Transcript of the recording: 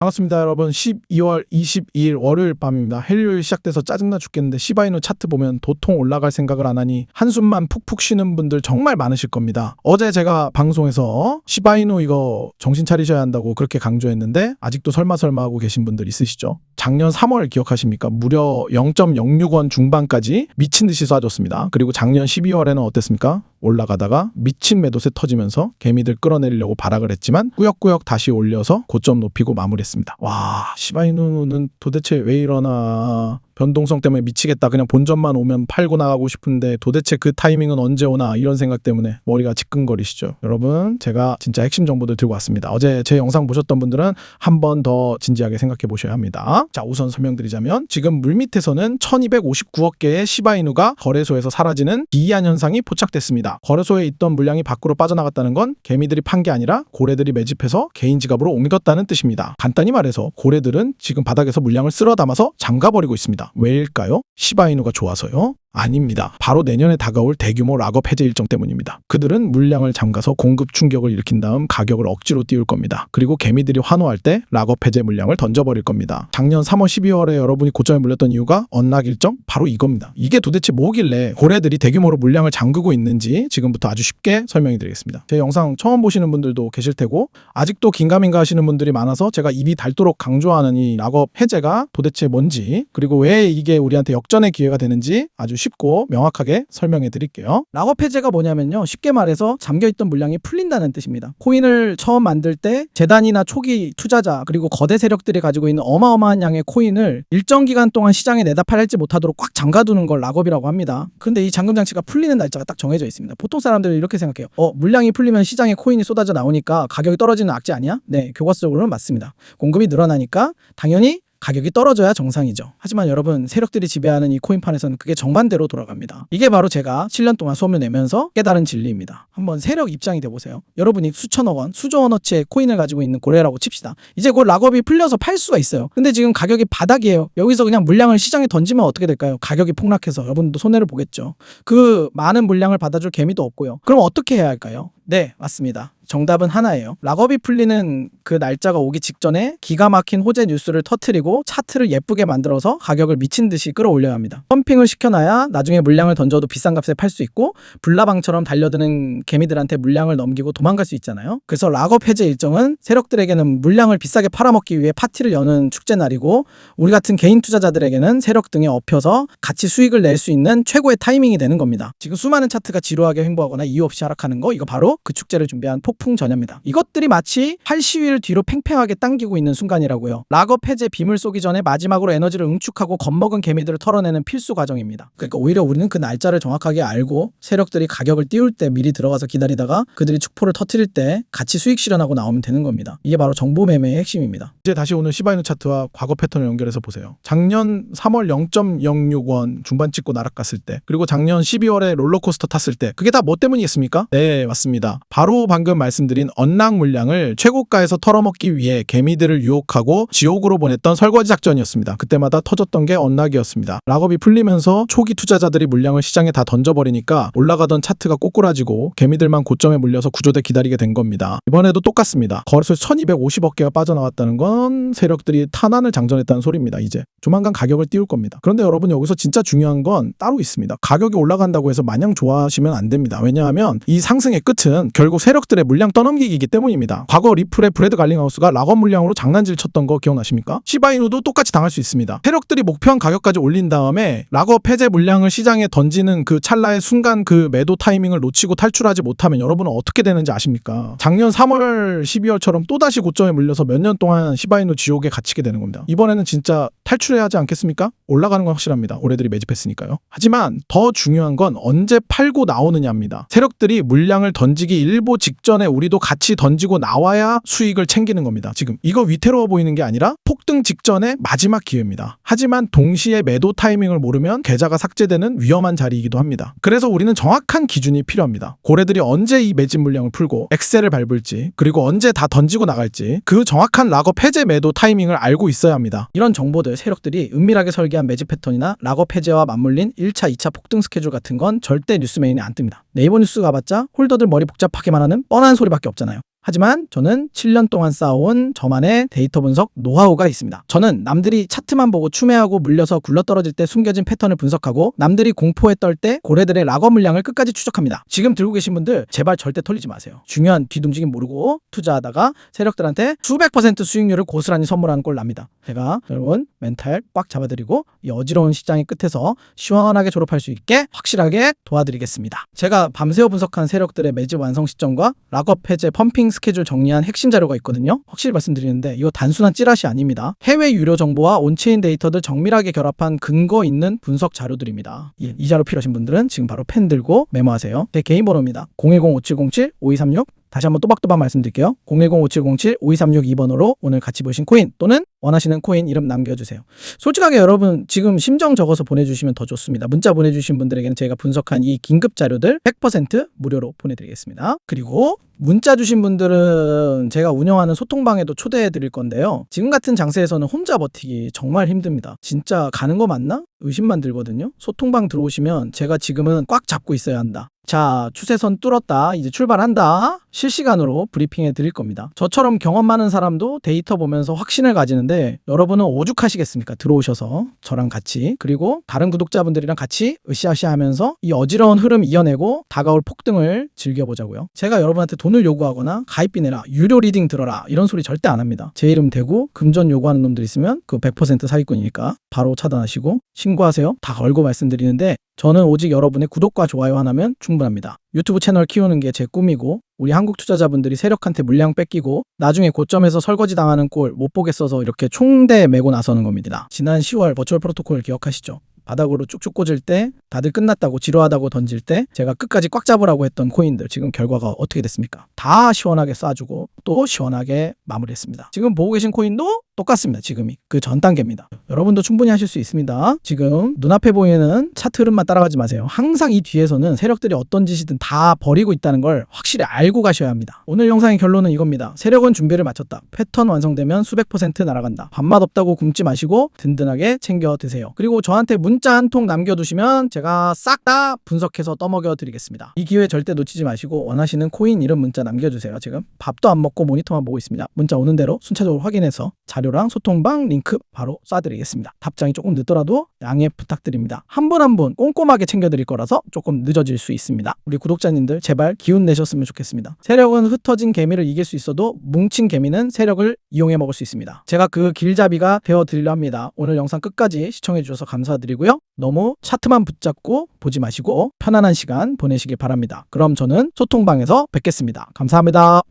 반갑습니다, 여러분. 12월 22일 월요일 밤입니다. 헬요일 시작돼서 짜증나 죽겠는데 시바이누 차트 보면 도통 올라갈 생각을 안 하니 한숨만 푹푹 쉬는 분들 정말 많으실 겁니다. 어제 제가 방송에서 시바이누 이거 정신 차리셔야 한다고 그렇게 강조했는데 아직도 설마 설마 하고 계신 분들 있으시죠? 작년 3월 기억하십니까? 무려 0.06원 중반까지 미친 듯이 쏴줬습니다. 그리고 작년 12월에는 어땠습니까? 올라가다가 미친 매도세 터지면서 개미들 끌어내리려고 발악을 했지만 꾸역꾸역 다시 올려서 고점 높이고 마무리했습니다. 와 시바이누는 도대체 왜 이러나 변동성 때문에 미치겠다. 그냥 본전만 오면 팔고 나가고 싶은데 도대체 그 타이밍은 언제 오나 이런 생각 때문에 머리가 지끈거리시죠. 여러분 제가 진짜 핵심 정보들 들고 왔습니다. 어제 제 영상 보셨던 분들은 한 번 더 진지하게 생각해 보셔야 합니다. 자 우선 설명드리자면 지금 물밑에서는 1259억 개의 시바이누가 거래소에서 사라지는 기이한 현상이 포착됐습니다. 거래소에 있던 물량이 밖으로 빠져나갔다는 건 개미들이 판 게 아니라 고래들이 매집해서 개인 지갑으로 옮겼다는 뜻입니다. 간단 히 말해서 고래들은 지금 바닥에서 물량을 쓸어 담아서 잠가버리고 있습니다. 왜일까요? 시바이누가 좋아서요? 아닙니다. 바로 내년에 다가올 대규모 락업 해제 일정 때문입니다. 그들은 물량을 잠가서 공급 충격을 일으킨 다음 가격을 억지로 띄울 겁니다. 그리고 개미들이 환호할 때 락업 해제 물량을 던져버릴 겁니다. 작년 3월 12월에 여러분이 고점에 물렸던 이유가 언락 일정? 바로 이겁니다. 이게 도대체 뭐길래 고래들이 대규모로 물량을 잠그고 있는지 지금부터 아주 쉽게 설명해 드리겠습니다. 제 영상 처음 보시는 분들도 계실 테고 아직도 긴가민가 하시는 분들이 많아서 제가 입이 닳도록 강조하는 이 락업 해제가 도대체 뭔지 그리고 왜 이게 우리한테 역전의 기회가 되는지 아주 쉽고 명확하게 설명해 드릴게요. 락업 해제가 뭐냐면요. 쉽게 말해서 잠겨있던 물량이 풀린다는 뜻입니다. 코인을 처음 만들 때 재단이나 초기 투자자 그리고 거대 세력들이 가지고 있는 어마어마한 양의 코인을 일정 기간 동안 시장에 내다 팔지 못하도록 꽉 잠가두는 걸 락업이라고 합니다. 근데 이 잠금 장치가 풀리는 날짜가 딱 정해져 있습니다. 보통 사람들은 이렇게 생각해요. 어 물량이 풀리면 시장에 코인이 쏟아져 나오니까 가격이 떨어지는 악재 아니야? 네, 교과서적으로는 맞습니다. 공급이 늘어나니까 당연히 가격이 떨어져야 정상이죠. 하지만 여러분 세력들이 지배하는 이 코인판에서는 그게 정반대로 돌아갑니다. 이게 바로 제가 7년 동안 수업을 내면서 깨달은 진리입니다. 한번 세력 입장이 돼보세요. 여러분이 수천억 원, 수조 원어치의 코인을 가지고 있는 고래라고 칩시다. 이제 곧 락업이 풀려서 팔 수가 있어요. 근데 지금 가격이 바닥이에요. 여기서 그냥 물량을 시장에 던지면 어떻게 될까요? 가격이 폭락해서 여러분도 손해를 보겠죠. 그 많은 물량을 받아줄 개미도 없고요. 그럼 어떻게 해야 할까요? 네, 맞습니다. 정답은 하나예요. 락업이 풀리는 그 날짜가 오기 직전에 기가 막힌 호재 뉴스를 터트리고 차트를 예쁘게 만들어서 가격을 미친 듯이 끌어올려야 합니다. 펌핑을 시켜놔야 나중에 물량을 던져도 비싼 값에 팔 수 있고 불나방처럼 달려드는 개미들한테 물량을 넘기고 도망갈 수 있잖아요. 그래서 락업 해제 일정은 세력들에게는 물량을 비싸게 팔아먹기 위해 파티를 여는 축제 날이고 우리 같은 개인 투자자들에게는 세력 등에 업혀서 같이 수익을 낼 수 있는 최고의 타이밍이 되는 겁니다. 지금 수많은 차트가 지루하게 횡보하거나 이유 없이 하락하는 거 이거 바로 그 축제를 준비한 폭풍 전야입니다. 이것들이 마치 팔 시위를 뒤로 팽팽하게 당기고 있는 순간이라고요. 락업 해제 빔을 쏘기 전에 마지막으로 에너지를 응축하고 겁먹은 개미들을 털어내는 필수 과정입니다. 그러니까 오히려 우리는 그 날짜를 정확하게 알고 세력들이 가격을 띄울 때 미리 들어가서 기다리다가 그들이 축포를 터트릴 때 같이 수익 실현하고 나오면 되는 겁니다. 이게 바로 정보 매매의 핵심입니다. 이제 다시 오늘 시바이누 차트와 과거 패턴을 연결해서 보세요. 작년 3월 0.06원 중반 찍고 나락 갔을 때, 그리고 작년 12월에 롤러코스터 탔을 때, 그게 다 뭐 때문이겠습니까? 네, 맞습니다. 바로 방금 말씀드린 언락 물량을 최고가에서 털어먹기 위해 개미들을 유혹하고 지옥으로 보냈던 설거지 작전이었습니다. 그때마다 터졌던 게 언락이었습니다. 락업이 풀리면서 초기 투자자들이 물량을 시장에 다 던져버리니까 올라가던 차트가 꼬꾸라지고 개미들만 고점에 물려서 구조대 기다리게 된 겁니다. 이번에도 똑같습니다. 거래소에 1250억 개가 빠져나왔다는 건 세력들이 탄환을 장전했다는 소리입니다. 이제 조만간 가격을 띄울 겁니다. 그런데 여러분 여기서 진짜 중요한 건 따로 있습니다. 가격이 올라간다고 해서 마냥 좋아하시면 안 됩니다. 왜냐하면 이 상승의 끝은 결국 세력들의 물량 떠넘기기이기 때문입니다. 과거 리플의 브래드 갈링하우스가 락업 물량으로 장난질 쳤던 거 기억나십니까? 시바이누도 똑같이 당할 수 있습니다. 세력들이 목표한 가격까지 올린 다음에 락업 해제 물량을 시장에 던지는 그 찰나의 순간 그 매도 타이밍을 놓치고 탈출하지 못하면 여러분은 어떻게 되는지 아십니까? 작년 3월, 12월처럼 또다시 고점에 물려서 몇 년 동안 시바이누 지옥에 갇히게 되는 겁니다. 이번에는 진짜 탈출해야 하지 않겠습니까? 올라가는 건 확실합니다. 올해들이 매집했으니까요. 하지만 더 중요한 건 언제 팔고 나오느냐입니다. 세력들이 물량을 던지기 일보 직전에 우리도 같이 던지고 나와야 수익을 챙기는 겁니다. 지금 이거 위태로워 보이는 게 아니라 폭등 직전의 마지막 기회입니다. 하지만 동시에 매도 타이밍을 모르면 계좌가 삭제되는 위험한 자리이기도 합니다. 그래서 우리는 정확한 기준이 필요합니다. 고래들이 언제 이 매집 물량을 풀고 엑셀을 밟을지 그리고 언제 다 던지고 나갈지 그 정확한 락업 해제 매도 타이밍을 알고 있어야 합니다. 이런 정보들 세력들이 은밀하게 설계한 매집 패턴이나 락업 해제와 맞물린 1차, 2차 폭등 스케줄 같은 건 절대 뉴스메인에 안 뜹니다. 네이버 뉴스 가봤자 홀더들 머리 복잡하게만 하는 뻔한 소리밖에 없잖아요. 하지만 저는 7년 동안 쌓아온 저만의 데이터 분석 노하우가 있습니다. 저는 남들이 차트만 보고 추매하고 물려서 굴러떨어질 때 숨겨진 패턴을 분석하고 남들이 공포에 떨 때 고래들의 락업 물량을 끝까지 추적합니다. 지금 들고 계신 분들 제발 절대 털리지 마세요. 중요한 뒷움직임 모르고 투자하다가 세력들한테 수백 퍼센트 수익률을 고스란히 선물하는 꼴 납니다. 제가 여러분 멘탈 꽉 잡아드리고 이 어지러운 시장의 끝에서 시원하게 졸업할 수 있게 확실하게 도와드리겠습니다. 제가 밤새워 분석한 세력들의 매집 완성 시점과 락업 해제 펌핑 스케줄 정리한 핵심 자료가 있거든요. 확실히 말씀드리는데 이거 단순한 찌라시 아닙니다. 해외 유료 정보와 온체인 데이터들 정밀하게 결합한 근거 있는 분석 자료들입니다. 예, 이 자료 필요하신 분들은 지금 바로 펜 들고 메모하세요. 제 개인 번호입니다. 010-5707-5236 다시 한번 또박또박 말씀드릴게요. 010-5707-5236 2번으로 오늘 같이 보신 코인 또는 원하시는 코인 이름 남겨주세요. 솔직하게 여러분 지금 심정 적어서 보내주시면 더 좋습니다. 문자 보내주신 분들에게는 저희가 분석한 이 긴급 자료들 100% 무료로 보내드리겠습니다. 그리고 문자 주신 분들은 제가 운영하는 소통방에도 초대해 드릴 건데요. 지금 같은 장세에서는 혼자 버티기 정말 힘듭니다. 진짜 가는 거 맞나? 의심만 들거든요. 소통방 들어오시면 제가 지금은 꽉 잡고 있어야 한다. 자, 추세선 뚫었다. 이제 출발한다. 실시간으로 브리핑해 드릴 겁니다. 저처럼 경험 많은 사람도 데이터 보면서 확신을 가지는데 여러분은 오죽하시겠습니까? 들어오셔서 저랑 같이 그리고 다른 구독자분들이랑 같이 으쌰으쌰 하면서 이 어지러운 흐름 이어내고 다가올 폭등을 즐겨보자고요. 제가 여러분한테 돈을 요구하거나 가입비 내라, 유료 리딩 들어라 이런 소리 절대 안 합니다. 제 이름 대고 금전 요구하는 놈들 있으면 그 100% 사기꾼이니까 바로 차단하시고 신고하세요. 다 걸고 말씀드리는데 저는 오직 여러분의 구독과 좋아요 하나면 충분합니다. 유튜브 채널 키우는 게 제 꿈이고 우리 한국 투자자분들이 세력한테 물량 뺏기고 나중에 고점에서 설거지 당하는 꼴 못 보겠어서 이렇게 총대 메고 나서는 겁니다. 지난 10월 버추얼 프로토콜 기억하시죠? 바닥으로 쭉쭉 꽂을 때 다들 끝났다고 지루하다고 던질 때 제가 끝까지 꽉 잡으라고 했던 코인들 지금 결과가 어떻게 됐습니까? 다 시원하게 쏴주고 또 시원하게 마무리했습니다. 지금 보고 계신 코인도 똑같습니다. 지금이 그 전 단계입니다. 여러분도 충분히 하실 수 있습니다. 지금 눈앞에 보이는 차트 흐름만 따라가지 마세요. 항상 이 뒤에서는 세력들이 어떤 짓이든 다 버리고 있다는 걸 확실히 알고 가셔야 합니다. 오늘 영상의 결론은 이겁니다. 세력은 준비를 마쳤다. 패턴 완성되면 수백 퍼센트 날아간다. 밥맛 없다고 굶지 마시고 든든하게 챙겨 드세요. 그리고 저한테 문자 한 통 남겨두시면 제가 싹 다 분석해서 떠먹여 드리겠습니다. 이 기회 절대 놓치지 마시고 원하시는 코인 이름 문자 남겨주세요. 지금 밥도 안 먹고 모니터만 보고 있습니다. 문자 오는 대로 순차적으로 확인해서 자 료랑 소통방 링크 바로 쏴드리겠습니다. 답장이 조금 늦더라도 양해 부탁드립니다. 한 분 한 분 꼼꼼하게 챙겨드릴 거라서 조금 늦어질 수 있습니다. 우리 구독자님들 제발 기운 내셨으면 좋겠습니다. 세력은 흩어진 개미를 이길 수 있어도 뭉친 개미는 세력을 이용해 먹을 수 있습니다. 제가 그 길잡이가 되어 드리려 합니다. 오늘 영상 끝까지 시청해 주셔서 감사드리고요. 너무 차트만 붙잡고 보지 마시고 편안한 시간 보내시길 바랍니다. 그럼 저는 소통방에서 뵙겠습니다. 감사합니다.